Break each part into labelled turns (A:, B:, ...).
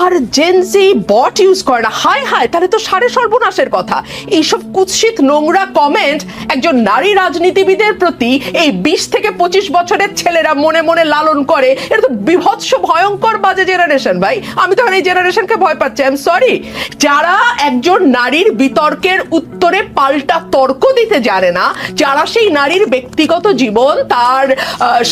A: আর Gen Z বট use করে না। হায় হায়, তাহলে তো সাড়ে সর্বনাশের কথা। এইসব কুৎসিত নোংরা কমেন্ট একজন নারী রাজনীতিবিদের প্রতি এই বিশ থেকে পঁচিশ বছরের ছেলেরা মনে মনে লালন করে। এটা তো বিভৎস, ভয়ঙ্কর বাজে জেনারেশন ভাই। আমি তো এই জেনারেশনকে ভয় পাচ্ছি। আই এম সরি যারা একজন নারীর বিতর্কের উত্তরে পাল্টা তর্ক দিতে জানে না, যারা সেই নারীর ব্যক্তিগত জীবন, তার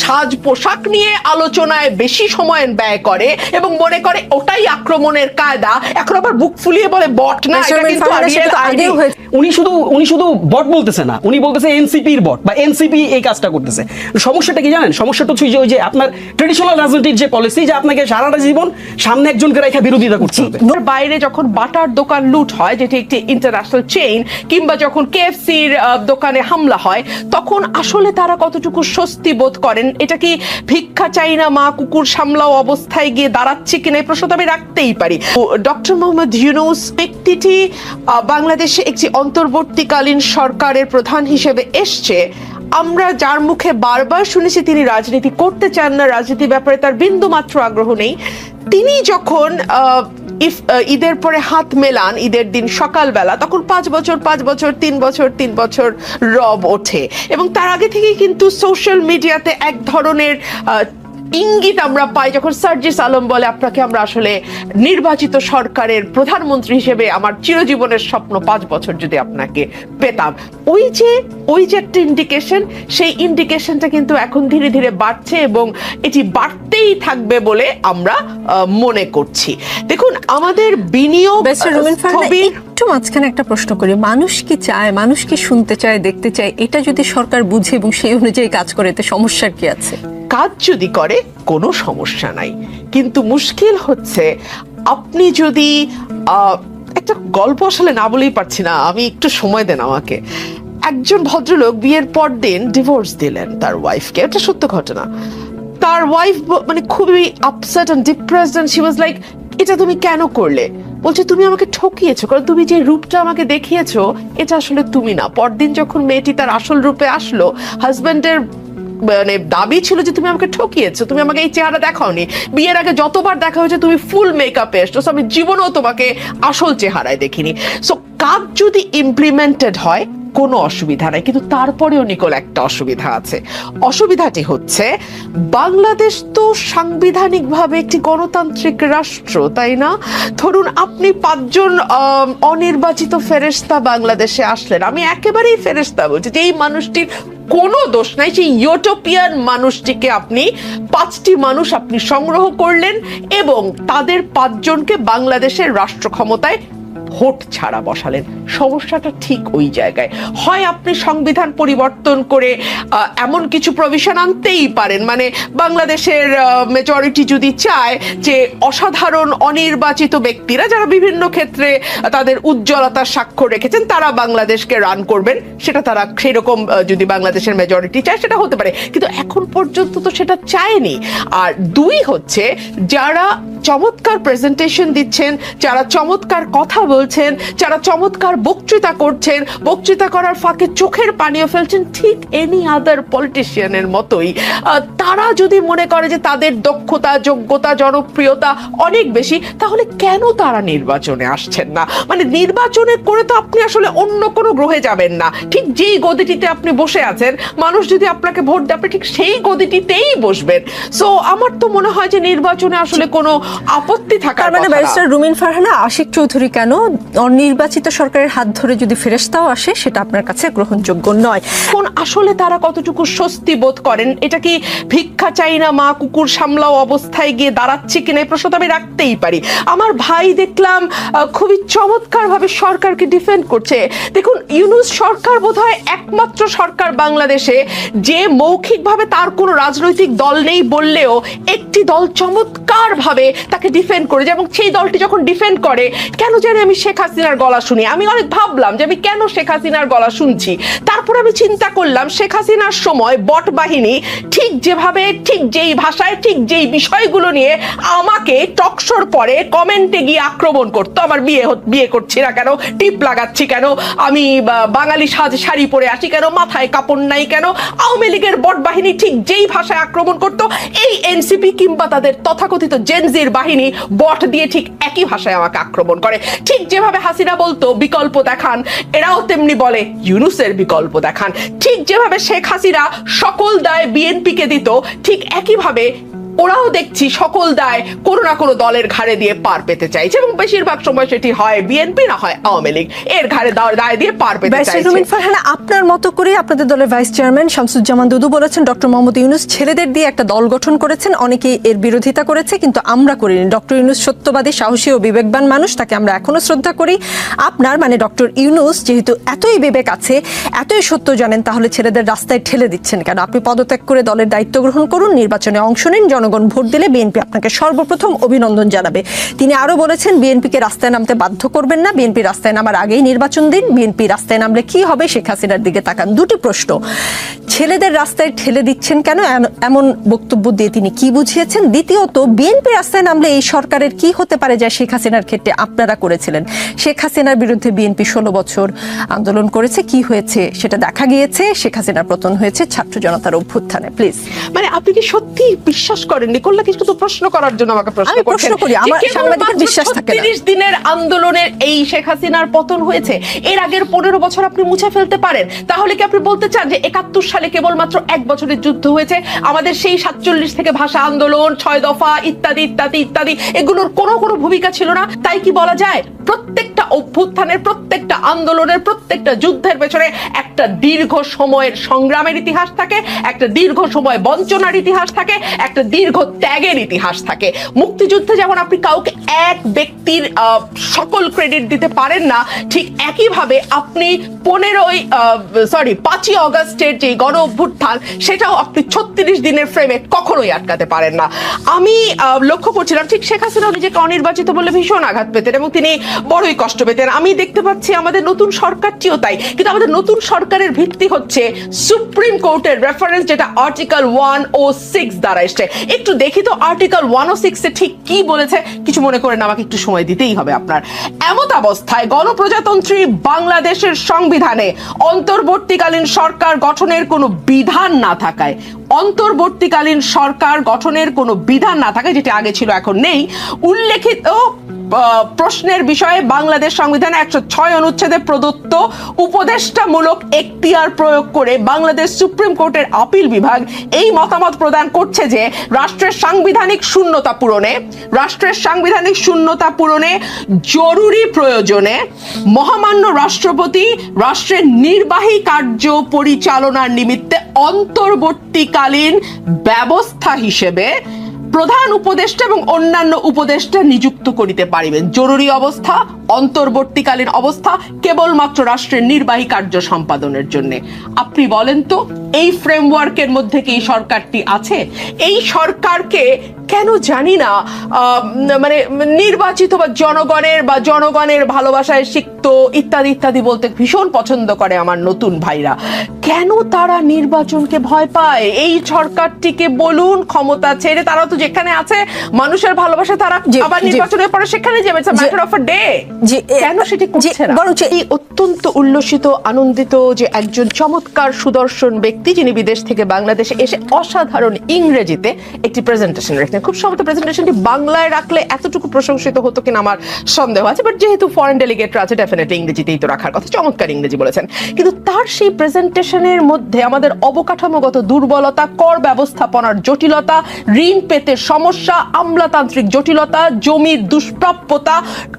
A: সাজ পোশাক নিয়ে আলোচনায় বেশি সময় ব্যয় করে এবং মনে করে ওটাই আক্রমণের কায়দা এখন আবার বুক ফুলিয়ে বলে বট না এটা কিন্তু
B: আগেও হয়েছে।
C: উনি শুধু উনি শুধু বট বলতেছে না উনি বলতেছে এনসিপির বট বা এনসিপি এই কাজটা করতেছে। সমস্যাটা কি জানেন? সমস্যাটা হচ্ছে ওই যে ওই যে আপনার ট্রেডিশনাল রাজনীতির যে পলিসি যে আপনাকে সারাটা জীবন সামনে একজনকে রেখে বিরোধিতা
A: ওর বাইরে যখন বাটার দোকান লুট হয় যেটি একটি ইন্টারন্যাশনাল চেইন কিংবা যখন কেএফসির দোকানে হামলা হয় তখন আসলে তারা কতটুকু স্বস্তি বোধ করেন? এটা কি ভিক্ষা চাই না মা কুকুর সামলাও অবস্থায় গিয়ে দাঁড়াচ্ছে কিনা? এই প্রশ্ন আমি রাখতেই পারি। ডক্টর মোহাম্মদ ইউনুস ব্যক্তিটি বাংলাদেশে একটি অন্তর্বর্তীকালীন সরকারের প্রধান হিসেবে এসছে। আমরা যার মুখে বারবার শুনেছি তিনি রাজনীতি করতে চান না রাজনীতি ব্যাপারে তার বিন্দু মাত্র আগ্রহ নেই। তিনি যখন ইফ ঈদের পরে হাত মেলান, ঈদের দিন সকালবেলা, তখন পাঁচ বছর পাঁচ বছর, তিন বছর তিন বছর রব ওঠে। এবং তার আগে থেকেই কিন্তু সোশ্যাল মিডিয়াতে এক ধরনের ইঙ্গিত আমরা পাই যখন সার্জিস আলম বলে আপনাকে আমরা আসলে নির্বাচিত সরকারের প্রধানমন্ত্রী হিসেবে আমার চিরজীবনের স্বপ্ন পাঁচ বছর যদি আপনাকে পেতাম। ওই যে ওই যে একটা ইন্ডিকেশন সেই ইন্ডিকেশনটা কিন্তু এখন ধীরে ধীরে বাড়ছে এবং এটি বাড়তেই থাকবে বলে আমরা মনে করছি। দেখুন আমাদের বিনিয়োগ
B: একটু মাঝখানে একটা প্রশ্ন করি। মানুষ কি চায় মানুষ কি শুনতে চায় দেখতে চায়? এটা যদি সরকার বুঝে এবং সেই অনুযায়ী কাজ করে এতে সমস্যার কি আছে?
A: কাজ যদি করে, কোনো সমস্যা নাই। কিন্তু মুশকিল হচ্ছে, আপনি যদি একটা গল্প আসলে না বলেই পারছি না, আমি একটু সময় দেন আমাকে। একজন ভদ্রলোক বিয়ের পর দিন ডিভোর্স দিলেন তার ওয়াইফকে এটা সত্য ঘটনা। তার ওয়াইফ মানে খুবই upset and depressed and she was like এটা তুমি কেন করলে? বলছে, তুমি আমাকে ঠকিয়েছো, কারণ তুমি যে রূপটা আমাকে দেখিয়েছো, এটা আসলে তুমি না। পরদিন যখন মেয়েটি তার আসল রূপে আসলো হাজবেন্ডের মানে দাবি ছিল যে তুমি আমাকে ঠকিয়েছো, তুমি আমাকে এই চেহারা দেখাওনি। বিয়ের আগে যতবার দেখা হয়েছে তুমি ফুল মেকআপে এসছো আমি জীবনেও তোমাকে আসল চেহারায় দেখিনি। সো কাজ যদি ইমপ্লিমেন্টেড হয়, কোনো অসুবিধা নাই, কিন্তু তারপরেও নিকল একটা অসুবিধা আছে। অসুবিধাটি হচ্ছে, বাংলাদেশ তো সাংবিধানিকভাবে একটি গণতান্ত্রিক রাষ্ট্র, তাই না? ধরুন, আপনি পাঁচজন অনির্বাচিত ফেরেশতা বাংলাদেশে আসলেন। আমি একেবারেই ফেরেশতা বলছি যে এই মানুষটির কোনো দোষ নাই সেই ইউটোপিয়ান মানুষটিকে আপনি পাঁচটি মানুষ আপনি সংগ্রহ করলেন এবং তাদের পাঁচজনকে বাংলাদেশের রাষ্ট্র ক্ষমতায় ভোট ছাড়া বসালেন। সমস্যাটা ঠিক ওই জায়গায়। হয় আপনি সংবিধান পরিবর্তন করে এমন কিছু প্রভিশন আনতেই পারেন। মানে বাংলাদেশের মেজরিটি যদি চায় যে অসাধারণ, অনির্বাচিত ব্যক্তিরা যারা বিভিন্ন ক্ষেত্রে তাদের উজ্জ্বলতার স্বাক্ষর রেখেছেন, তারা বাংলাদেশকে রান করবেন। সেটা তারা সেরকম যদি বাংলাদেশের মেজরিটি চায়, সেটা হতে পারে। কিন্তু এখন পর্যন্ত তো সেটা চায়নি। আর দুই হচ্ছে, যারা চমৎকার প্রেজেন্টেশন দিচ্ছেন, যারা চমৎকার কথা বলছেন, যারা চমৎকার বক্তৃতা করছেন। বক্তৃতা করার ফাঁকে চোখের পানিও ফেলছেন ঠিক এনি আদার পলিটিশিয়ানের মতোই। তারা যদি মনে করে যে তাদের দক্ষতা যোগ্যতা জনপ্রিয়তা অনেক বেশি তাহলে কেন তারা নির্বাচনে আসছেন না? মানে নির্বাচনে করে তো আপনি আসলে অন্য কোনো গ্রহে যাবেন না। ঠিক যেই গদিটিতে আপনি বসে আছেন মানুষ যদি আপনাকে ভোট দেয় আপনি ঠিক সেই গদিটিতেই বসবেন। সো আমার তো মনে হয় যে নির্বাচনে আসলে কোনো আপত্তি থাকার
B: মানে ব্যারিস্টার রুমিন ফারহানা আশিক চৌধুরী কেন? অনির্বাচিত সরকারের হাত ধরে যদি ফেরেস্তাও আসে, সেটা আপনার কাছে গ্রহণযোগ্য নয়।
A: এখন আসলে তারা কতটুকু স্বস্তি বোধ করেন? এটা কি ভিক্ষা চাই না মা কুকুর সামলাও অবস্থায় গিয়ে দাঁড়াচ্ছে কিনা? এই প্রশ্ন তো আমি রাখতেই পারি। আমার ভাই দেখলাম খুবই চমৎকার ভাবে সরকারকে ডিফেন্ড করছে। দেখুন, ইউনুস সরকার বোধহয় একমাত্র সরকার বাংলাদেশে, যে মৌখিকভাবে তার কোনো রাজনৈতিক দল নেই বললেও একটি দল চমৎকার ভাবে তাকে ডিফেন্ড করে এবং সেই দলটি যখন ডিফেন্ড করে, কেন জানি আমি শেখ হাসিনার গলা শুনি। আমি সময় ভাবলাম যে আমি কেন শেখ হাসিনার গলা শুনছি? তারপর আমি চিন্তা করলাম, শেখ হাসিনার সময় বট বাহিনী ঠিক যেভাবে, ঠিক যেই ভাষায়, ঠিক যেই বিষয়গুলো নিয়ে আমাকে টকশোর পরে কমেন্টে গিয়ে আক্রমণ করতো। আমার বিয়ে বিয়ে করছি না কেন? টিপ লাগাচ্ছি কেন? আমি বাঙালি সাজ, শাড়ি পরে আসি কেন? মাথায় কাপড় নাই কেন? আওয়ামী লীগের বট বাহিনী ঠিক যেই ভাষায় আক্রমণ করতো, এই এনসিপি কিংবা তাদের তথাকথিত জেনজির বাহিনী বট দিয়ে ঠিক একই ভাষায় আমাকে আক্রমণ করে। ঠিক যেভাবে হাসিনা বলতো বিকল্প দেখান। এরাও তেমনি বলে, ইউনুসের বিকল্প দেখান। ঠিক যেভাবে শেখ হাসিনা সকল দায় বিএনপিকে দিত, ঠিক একইভাবে ওরাও দেখছি সকল দায় কোনো না কোনো দলের ঘাড়ে দিয়ে পার পেতে চাইছে এবং বেশিরভাগ সময় সেটি হয় বিএনপি না হয় আওয়ামী লীগ। এর ঘাড়ে দায়- দায় দিয়ে পার পেতে চাইছে।
B: ফারহানা আপনার মতো করে আপনাদের দলের ভাইস চেয়ারম্যান শামসুজ্জামান দুদু বলেছেন ডক্টর মোহাম্মদ ইউনুস ছেলেদের দিয়ে একটা দল গঠন করেছেন অনেকেই এর বিরোধিতা করেছে কিন্তু আমরা করিনি। ডক্টর ইউনুস সত্যবাদী সাহসী ও বিবেকবান মানুষ তাকে আমরা এখনও শ্রদ্ধা করি। আপনার মানে ডক্টর ইউনুস যেহেতু এতই বিবেক আছে এতই সত্য জানেন তাহলে ছেলেদের রাস্তায় ঠেলে দিচ্ছেন কেন? আপনি পদত্যাগ করে দলের দায়িত্ব গ্রহণ করুন নির্বাচনে অংশ নিন জনগণ ভোট দিলে বিএনপি আপনাকে সর্বপ্রথম অভিনন্দন জানাবে। তিনি আরও বলেছেন, বিএনপিকে রাস্তায় নামতে বাধ্য করবেন না। বিএনপি রাস্তায় নামার আগেই নির্বাচন দিন। বিএনপি রাস্তায় নামলে কি হবে শেখ হাসিনার দিকে তাকান। দুটি প্রশ্ন। ছেলেদের রাস্তায় ঠেলে দিচ্ছেন কেন? এম- এমন বক্তব্য দিয়ে তিনি কি বুঝিয়েছেন? দ্বিতীয়ত, বিএনপি রাস্তায় নামলে এই সরকারের কি হতে পারে যা শেখ হাসিনার ক্ষেত্রে আপনারা করেছিলেন? শেখ হাসিনার বিরুদ্ধে বিএনপি ষোলো বছর আন্দোলন করেছে। কি হয়েছে সেটা দেখা গিয়েছে। শেখ হাসিনার পতন হয়েছে। ছাত্র জনতার অভ্যুত্থানে। প্লিজ।
A: মানে আপনি কি সত্যি বিশ্বাস করেন নিকোল্লা কি শুধু প্রশ্ন করার জন্য আমাকে প্রশ্ন
B: করি, আমার সাংবাদিকের বিশ্বাস থাকে না।
A: 36 দিনের আন্দোলনের এই শেখ হাসিনার পতন হয়েছে এর আগের পনেরো বছর আপনি মুছে ফেলতে পারেন। তাহলে কি আপনি বলতে চান যে একাত্তর সালে কেবলমাত্র এক বছরের যুদ্ধ হয়েছে? আমাদের সেই সাতচল্লিশ থেকে ভাষা আন্দোলন ছয় দফা ইত্যাদি ইত্যাদি ইত্যাদি এগুলোর কোনো কোনো ভূমিকা ছিল না। তাই কি বলা যায়? প্রত্যেকটা অভ্যুত্থানের প্রত্যেকটা আন্দোলনের প্রত্যেকটা যুদ্ধের পেছনে একটা দীর্ঘ সময়ের সংগ্রামের ইতিহাস থাকে, একটা দীর্ঘ সময় বঞ্চনার ইতিহাস থাকে, একটা দীর্ঘ ত্যাগের ইতিহাস থাকে। মুক্তিযুদ্ধে যেমন আপনি কাউকে এক ব্যক্তির সকল ক্রেডিট দিতে পারেন না, ঠিক একইভাবে আপনি পনেরোই সরি পাঁচই অগস্টের যে গণ অভ্যুত্থান, সেটাও আপনি ছত্রিশ দিনের ফ্রেমে কখনোই আটকাতে পারেন না। আমি লক্ষ্য করছিলাম, ঠিক শেখ হাসিনা নিজেকে অনির্বাচিত বলে ভীষণ আঘাত পেতেন এবং তিনি বড়ই কষ্ট পেতেন আমি দেখতে পাচ্ছি আমাদের নতুন সরকারটিও তাই। কিন্তু আমাদের নতুন সরকারের ভিত্তি হচ্ছে সুপ্রিম কোর্টের রেফারেন্স যেটা আর্টিকেল ওয়ান ও সিক্স দ্বারা এসছে। একটু দেখি তো আর্টিকেল ওয়ান ও সিক্সে ঠিক কি বলেছে। কিছু মনে করেন, আমাকে একটু সময় দিতেই হবে আপনার। এমত অবস্থায় গণপ্রজাতন্ত্রী বাংলাদেশের সংবিধানে অন্তর্বর্তীকালীন সরকার গঠনের কোনো বিধান না থাকায়, অন্তর্বর্তীকালীন সরকার গঠনের কোনো বিধান না থাকে যেটি আগে ছিল, এখন নেই, উল্লেখিত প্রশ্নের বিষয়ে বাংলাদেশ সংবিধানে একশো ছয় অনুচ্ছেদে প্রদত্ত উপদেষ্টামূলক এখতিয়ার প্রয়োগ করে বাংলাদেশ সুপ্রিম কোর্টের আপিল বিভাগ এই মতামত প্রদান করছে যে রাষ্ট্রের সাংবিধানিক শূন্যতা পূরণে, রাষ্ট্রের সাংবিধানিক শূন্যতা পূরণে জরুরি প্রয়োজনে মহামান্য রাষ্ট্রপতি রাষ্ট্রের নির্বাহী কার্য পরিচালনার নিমিত্তে অন্তর্বর্তীকালীন ব্যবস্থা হিসেবে প্রধান উপদেষ্টা এবং অন্যান্য উপদেষ্টা নিযুক্ত করিতে পারিবেন। জরুরি অবস্থা অন্তর্বর্তীকালীন অবস্থা কেবলমাত্র রাষ্ট্রের নির্বাহী কার্য সম্পাদনের জন্য। আপনি বলেন তো এই ফ্রেমওয়ার্কের মধ্যে কি সরকারটি আছে? এই সরকারকে কেন জানি না মানে নির্বাচিত বা জনগণের বা জনগণের ভালোবাসায় সিক্ত ইত্যাদি ইত্যাদি বলতে ভীষণ পছন্দ করে আমার নতুন ভাইরা। কেন তারা নির্বাচনকে ভয় পায়? এই সরকারটিকে বলুন ক্ষমতা ছেড়ে তারা তো যেখানে আছে মানুষের ভালোবাসা তারা আবার নির্বাচনের পরে সেখানে যাবে ম্যাটার অফ ডে
B: জি, এ-
A: কেন সেটি করছে না?
B: বরং
A: এই অত্যন্ত উল্লসিত, আনন্দিত যে একজন চমৎকার সুদর্শন ব্যক্তি যিনি বিদেশ থেকে বাংলাদেশে এসে অসাধারণ ইংরেজিতে একটি প্রেজেন্টেশন রেখেছেন। খুব সম্ভবত প্রেজেন্টেশনটি বাংলায় রাখলে এতটুকু প্রশংসিত হতো কিনা আমার সন্দেহ আছে বাট যেহেতু ফরেন ডেলিগেটরা আছে ডেফিনেটলি ইংরেজিতেই তো রাখার কথা। চমৎকার ইংরেজি বলেছেন। কিন্তু তার সেই প্রেজেন্টেশনের মধ্যে আমাদের অবকাঠামোগত দুর্বলতা, কর ব্যবস্থাপনার জটিলতা, ঋণ পেতে সমস্যা, আমলাতান্ত্রিক জটিলতা, জমির দুষ্প্রাপ্যতা,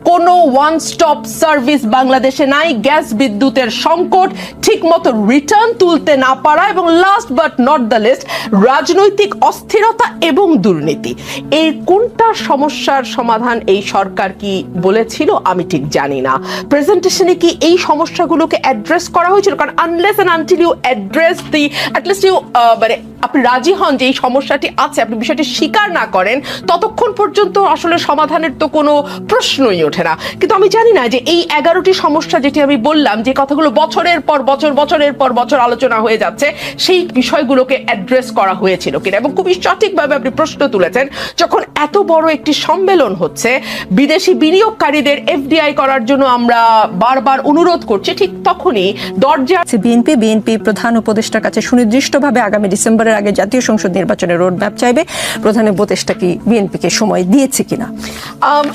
A: কোনো ওয়ান স্টপ সার্ভিস বাংলাদেশে নাই গ্যাস বিদ্যুতের সংকট ঠিকমতো রিটার্ন তুলতে না পারা এবং last but not the least রাজনৈতিক অস্থিরতা এবং দুর্নীতি। এই কোনটা সমস্যার সমাধান এই সরকার কি বলেছিল আমি ঠিক জানি না। প্রেজেন্টেশনে কি এই সমস্যাগুলোকে অ্যাড্রেস করা হয়েছিল? কারণ unless and until you address the at least you মানে আপনি রাজি হন যে এই সমস্যাটি আছে, আপনি বিষয়টি স্বীকার না করেন, ততক্ষণ পর্যন্ত আসলে সমাধানের তো কোনো প্রশ্নই ওঠে না। কিন্তু আমি জানি না যে এই এগারোটি সমস্যা যেটি আমি আমি বললাম যে কথাগুলো বছরের পর বছর বছরের পর বছর আলোচনা হয়ে যাচ্ছে সেই বিষয়গুলোকে অ্যাড্রেস করা হয়েছিল কিনা এবং খুবই সঠিকভাবে আপনি প্রশ্ন তুলেছেন যখন এত বড় একটি সম্মেলন হচ্ছে বিদেশি বিনিয়োগকারীদের এফডিআই করার জন্য আমরা বারবার অনুরোধ করছি ঠিক তখনই দরজা
B: বিএনপি বিএনপি প্রধান উপদেষ্টার কাছে সুনির্দিষ্টভাবে আগামী ডিসেম্বরের আগে জাতীয় সংসদ নির্বাচনের রোডম্যাপ চাইবে প্রধান উপদেষ্টা কি বিএনপিকে সময় দিয়েছে কিনা?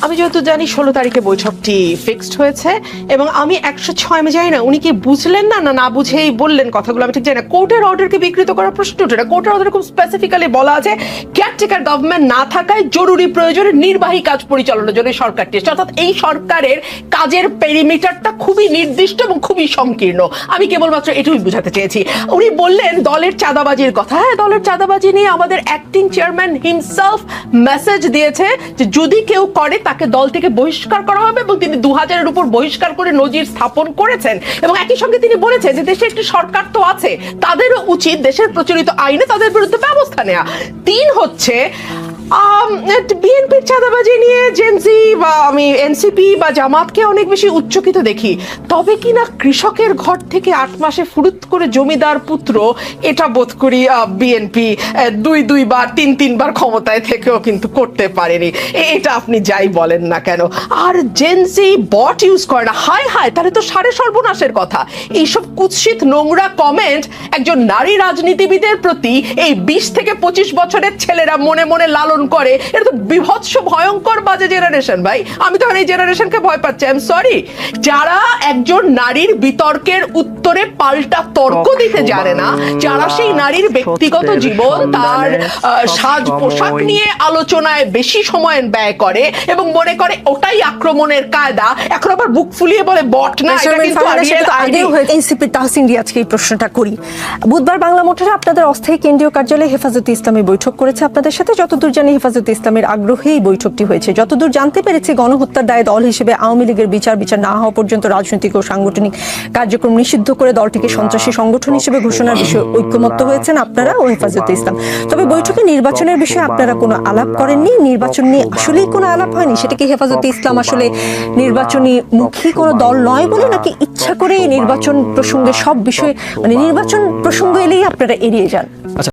A: আমি যেহেতু জানি ষোলো তারিখে বৈঠকটি ফিক্সড হয়েছে এবং আমি একশো ছয় আমি জানি না, উনি কি বুঝলেন না না না বুঝেই বললেন কথাগুলো, আমি ঠিক জানি না। কোর্টের অর্ডারকে বিকৃত করার প্রশ্ন ওঠে না। কোর্টের অর্ডার খুব স্পেসিফিক্যালি বলা আছে কেয়ারটেকার গভর্নমেন্ট না থাকায় জরুরি প্রয়োজনে নির্বাহী কাজ পরিচালনার জন্য সরকারটি। অর্থাৎ এই সরকারের কাজের পেরিমিটারটা খুবই নির্দিষ্ট এবং খুবই সংকীর্ণ। আমি কেবলমাত্র এটুকুই বুঝাতে চেয়েছি। উনি বললেন, দলের চাঁদাবাজির কথা। হ্যাঁ দলের চাঁদাবাজি নিয়ে আমাদের অ্যাক্টিং চেয়ারম্যান হিমসেলফ মেসেজ দিয়েছে যে যদি কেউ করে, তাকে দল থেকে বহিষ্কার করা হবে এবং তিনি দু হাজারের উপর বহিষ্কার করে নজির স্থাপন করেছেন। এবং একই সঙ্গে তিনি বলেছেন যে দেশে একটি সরকার তো আছে, তাদেরও উচিত দেশের প্রচলিত আইনে তাদের বিরুদ্ধে ব্যবস্থা নেওয়া তিন হচ্ছে বিএনপির চাঁদাবাজি নিয়ে জেনসি বা আমি এনসিপি বা জামাতকে অনেক বেশি উচ্চকিত দেখি। তবে কিনা কৃষকের ঘর থেকে আট মাসে ফুরুত করে জমিদার পুত্র, এটা বোধ করি বিএনপি দুই দুইবার, তিন তিনবার ক্ষমতায় থেকেও কিন্তু করতে পারেনি। এটা আপনি যাই বলেন না কেন। আর জেনসি বট ইউজ করে না। হায় হায়, তাহলে তো সাড়ে সর্বনাশের কথা। এইসব কুৎসিত নোংরা কমেন্ট একজন নারী রাজনীতিবিদের প্রতি এই বিশ থেকে পঁচিশ বছরের ছেলেরা মনে মনে লালন করে এটা তো বিভৎস ভয়ঙ্কর বাজে জেনারেশন ভাই। আমি তখন এই জেনারেশনকে ভয় পাচ্ছি। আই এম সরি যারা একজন নারীর বিতর্কের উত্তরে পাল্টা তর্ক দিতে জানে না যারা সেই নারীর ব্যক্তিগত জীবন তার সাজ পোশাক নিয়ে আলোচনায় বেশি সময় ব্যয় করে এবং মনে করে ওটাই আক্রমণের কায়দা। এখন আবার বুক ফুলিয়ে বলে বট না এটা কিন্তু আরিয়েল আইডি
B: এনসিপি তাহসিন রিয়াজকে এই প্রশ্নটা করি। বুধবার বাংলা মোটরে আপনাদের অস্থায়ী কেন্দ্রীয় কার্যালয়ে হেফাজতে ইসলামী বৈঠক করেছে। আপনাদের সাথে যতদূর জানি হেফাজতে ইসলামের আগ্রহে এই বৈঠকটি হয়েছে। যতদূর জানতে পেরেছি, গণহত্যার দায়ে দল হিসেবে আওয়ামী লীগের বিচার বিচার না হওয়া পর্যন্ত রাজনৈতিক ও সাংগঠনিক কার্যক্রম নিষিদ্ধ করে দলটিকে সন্ত্রাসী সংগঠন হিসেবে ঘোষণার বিষয়ে ঐক্যমত্য হয়েছেন আপনারা ও হেফাজতে ইসলাম। তবে বৈঠকে নির্বাচনের বিষয়ে আপনারা কোনো আলাপ করেননি? নির্বাচন নিয়ে আসলেই কোনো আলাপ হয়নি? সেটা কি হেফাজতে ইসলাম আসলে নির্বাচনী মুখী কোনো দল নয় বলে নাকি ইচ্ছা করে নির্বাচন প্রসঙ্গে সব বিষয়ে মানে নির্বাচন প্রসঙ্গ এলেই আপনারা এড়িয়ে যান?